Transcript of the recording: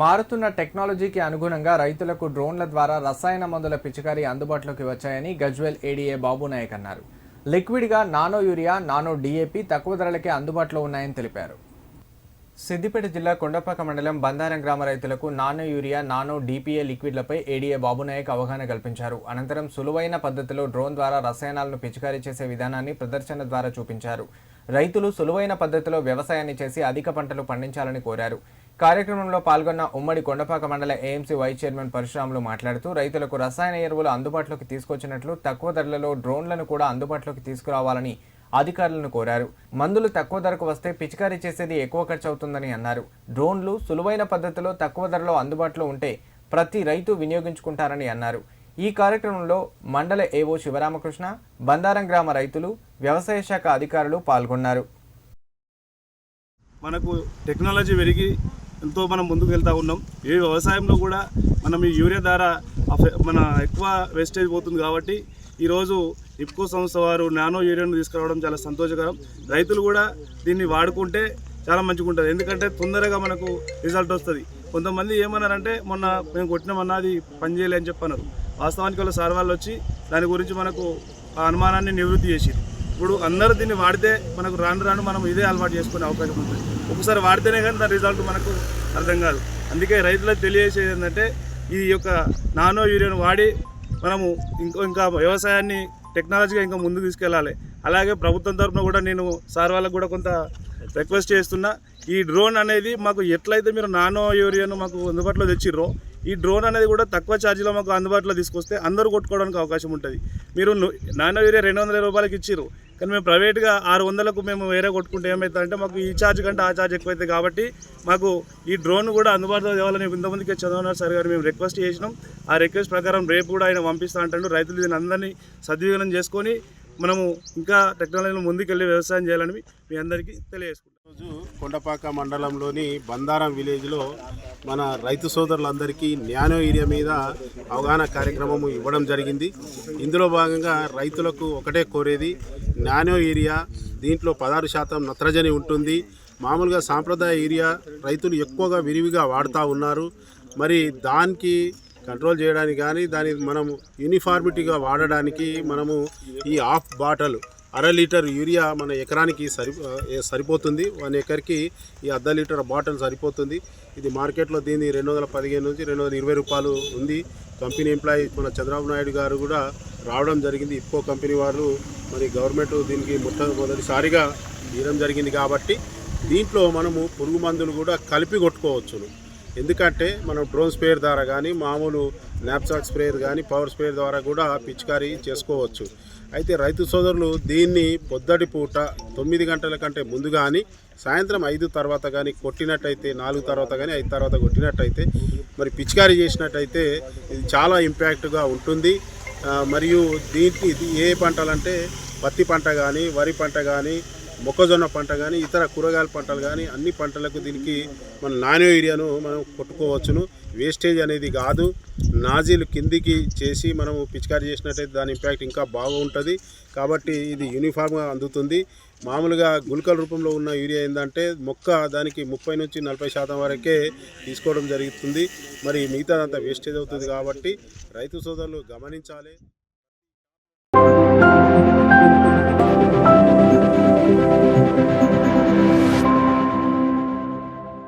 మారుతున్న టెక్నాలజీకి అనుగుణంగా రైతులకు డ్రోన్ల ద్వారా రసాయన మందుల పిచికారీ అందుబాటులోకి వచ్చాయని గజ్వెల్ ఏడీఏ బాబు నాయక్ అన్నారు. లిక్విడ్గా నానో యూరియా నానో డీఏపీ తక్కువ ధరలకే అందుబాటులో ఉన్నాయని తెలిపారు. సిద్దిపేట జిల్లా కొండపాక మండలం బందారం గ్రామ రైతులకు నానో యూరియా నానో డీపీఏ లిక్విడ్లపై ఏడీఏ బాబునాయక్ అవగాహన కల్పించారు. అనంతరం సులువైన పద్ధతిలో డ్రోన్ ద్వారా రసాయనాలను పిచికారీ చేసే విధానాన్ని ప్రదర్శన ద్వారా చూపించారు. రైతులు సులువైన పద్ధతిలో వ్యవసాయాన్ని చేసి అధిక పంటలు పండించాలని కోరారు. కార్యక్రమంలో పాల్గొన్న ఉమ్మడి కొండపాక మండల ఏఎంసీ వైస్ చైర్మన్ పరశురాములు మాట్లాడుతూ రైతులకు రసాయన ఎరువులు అందుబాటులోకి తీసుకొచ్చినట్లు తక్కువ ధరలలో డ్రోన్లను కూడా అందుబాటులోకి తీసుకురావాలని అధికారులను కోరారు. మందులు తక్కువ ధరకు వస్తే పిచికారీ చేసేది ఎక్కువ ఖర్చు అవుతుందని అన్నారు. డ్రోన్లు సులువైన పద్ధతిలో తక్కువ ధరలో అందుబాటులో ఉంటే ప్రతి రైతు వినియోగించుకుంటారని అన్నారు. ఈ కార్యక్రమంలో మండల ఏవో శివరామకృష్ణ బందారం గ్రామ రైతులు వ్యవసాయ శాఖ అధికారులు పాల్గొన్నారు. మనకు టెక్నాలజీ పెరిగి ఎంతో మనం ముందుకు వెళ్తూ ఉన్నాం. ఏ వ్యవసాయంలో కూడా మనం ఈ యూరియా ద్వారా అఫె- మన ఎక్కువ వేస్టేజ్ పోతుంది కాబట్టి ఈరోజు ఇప్కో సంస్థ వారు నానో యూరియాను తీసుకురావడం చాలా సంతోషకరం. రైతులు కూడా దీన్ని వాడుకుంటే చాలా మంచిగా ఉంటుంది. ఎందుకంటే తొందరగా మనకు రిజల్ట్ వస్తుంది. కొంతమంది ఏమన్నారంటే మొన్న మేము కొట్టినామన్నా అది పనిచేయలే అని చెప్పన్నారు. వాస్తవానికి వాళ్ళ సార్ వాళ్ళు వచ్చి దాని గురించి మనకు ఆ అనుమానాన్ని నివృత్తి చేసింది ఇప్పుడు అందరూ దీన్ని వాడితే మనకు రాను రాను మనం ఇదే అలవాటు చేసుకునే అవకాశం ఉంటుంది. ఒకసారి వాడితేనే కానీ దాని రిజల్ట్ మనకు అర్థం కాదు. అందుకే రైతులకు తెలియజేసేది ఏంటంటే ఈ యొక్క నానో యూరియాను వాడి మనము ఇంకో ఇంకా వ్యవసాయాన్ని టెక్నాలజీగా ఇంకా ముందుకు తీసుకెళ్ళాలి. అలాగే ప్రభుత్వం తరఫున కూడా నేను సార్ వాళ్ళకు కూడా కొంత రిక్వెస్ట్ చేస్తున్నా. ఈ డ్రోన్ అనేది మాకు ఎట్లయితే మీరు నానో యూరియాను మాకు అందుబాటులో తెచ్చిర్రో ఈ డ్రోన్ అనేది కూడా తక్కువ ఛార్జీలో మాకు అందుబాటులో తీసుకొస్తే అందరూ కొట్టుకోవడానికి అవకాశం ఉంటుంది. మీరు నానో యూరియా రెండు వందల రూపాయలకి ఇచ్చిర్రు. కానీ మేము ప్రైవేట్గా ఆరు వందలకు మేము వేరే కొట్టుకుంటే ఏమవుతుందంటే మాకు ఈ ఛార్జ్ కంటే ఆ ఛార్జ్ ఎక్కువైతే కాబట్టి మాకు ఈ డ్రోన్ కూడా అందుబాటులో తేవాలని ఇంతమందికి చదవనారు సార్ గారు మేము రిక్వెస్ట్ చేసినాం. ఆ రిక్వెస్ట్ ప్రకారం రేపు కూడా ఆయన పంపిస్తా అంటాడు. రైతులు దీని అందరినీ సద్వినియోగం చేసుకొని మనము ఇంకా టెక్నాలజీలో ముందుకెళ్ళి వ్యవసాయం చేయాలని మీ అందరికీ తెలియజేసుకుంటాం రోజు కొండపాక మండలంలోని బందారం విలేజ్లో మన రైతు సోదరులందరికీ న్యానో ఏరియా మీద అవగాహన కార్యక్రమం ఇవ్వడం జరిగింది. ఇందులో భాగంగా రైతులకు ఒకటే కోరేది నానో ఏరియా దీంట్లో పదహారు శాతం నత్రజని ఉంటుంది. మామూలుగా సాంప్రదాయ ఏరియా రైతులు ఎక్కువగా విరివిగా వాడుతూ ఉన్నారు. మరి దానికి కంట్రోల్ చేయడానికి కానీ దాని మనం యూనిఫార్మిటీగా వాడడానికి మనము ఈ హాఫ్ బాటలు అర లీటర్ యూరియా మన ఎకరానికి సరి సరిపోతుంది. వన్ ఎకర్కి ఈ అర్ధ లీటర్ బాటిల్ సరిపోతుంది. ఇది మార్కెట్లో దీన్ని రెండు వందల పదిహేను నుంచి రెండు వందల ఇరవై రూపాయలు ఉంది. కంపెనీ ఎంప్లాయీ మన చంద్రబాబు నాయుడు గారు కూడా రావడం జరిగింది. ఇప్పో కంపెనీ వాళ్ళు మరి గవర్నమెంట్ దీనికి మొట్టమొదటిసారిగా ఇవ్వడం జరిగింది కాబట్టి దీంట్లో మనము పురుగు మందులు కూడా కలిపి కొట్టుకోవచ్చును. ఎందుకంటే మనం డ్రోన్ స్ప్రేయర్ ద్వారా కానీ మామూలు నాప్సాక్ స్ప్రేయర్ కానీ పవర్ స్ప్రేయర్ ద్వారా కూడా పిచికారీ చేసుకోవచ్చు. అయితే రైతు సోదరులు దీన్ని పొద్దటి పూట తొమ్మిది గంటల కంటే ముందు కానీ సాయంత్రం ఐదు తర్వాత కానీ కొట్టినట్టయితే నాలుగు తర్వాత కానీ ఐదు తర్వాత కొట్టినట్టయితే మరి పిచికారీ చేసినట్టయితే ఇది చాలా ఇంపాక్ట్గా ఉంటుంది. మరియు దీనికి ఇది ఏ పంటలంటే పత్తి పంట కానీ వరి పంట కానీ మొక్కజొన్న పంట కానీ ఇతర కూరగాయల పంటలు కానీ అన్ని పంటలకు దీనికి మన నానో ఏరియాను మనం కొట్టుకోవచ్చును. వేస్టేజ్ అనేది కాదు. నాజీలు కిందికి చేసి మనము పిచికారి చేసినట్టయితే దాని ఇంపాక్ట్ ఇంకా బాగుంటుంది కాబట్టి ఇది యూనిఫామ్గా అందుతుంది. మామూలుగా గుళికల రూపంలో ఉన్న యూరియా ఏంటంటే మొక్క దానికి ముప్పై నుంచి నలభై శాతం వరకే తీసుకోవడం జరుగుతుంది. మరి మిగతాదంతా వేస్టేజ్ అవుతుంది కాబట్టి రైతు సోదరులు గమనించాలి.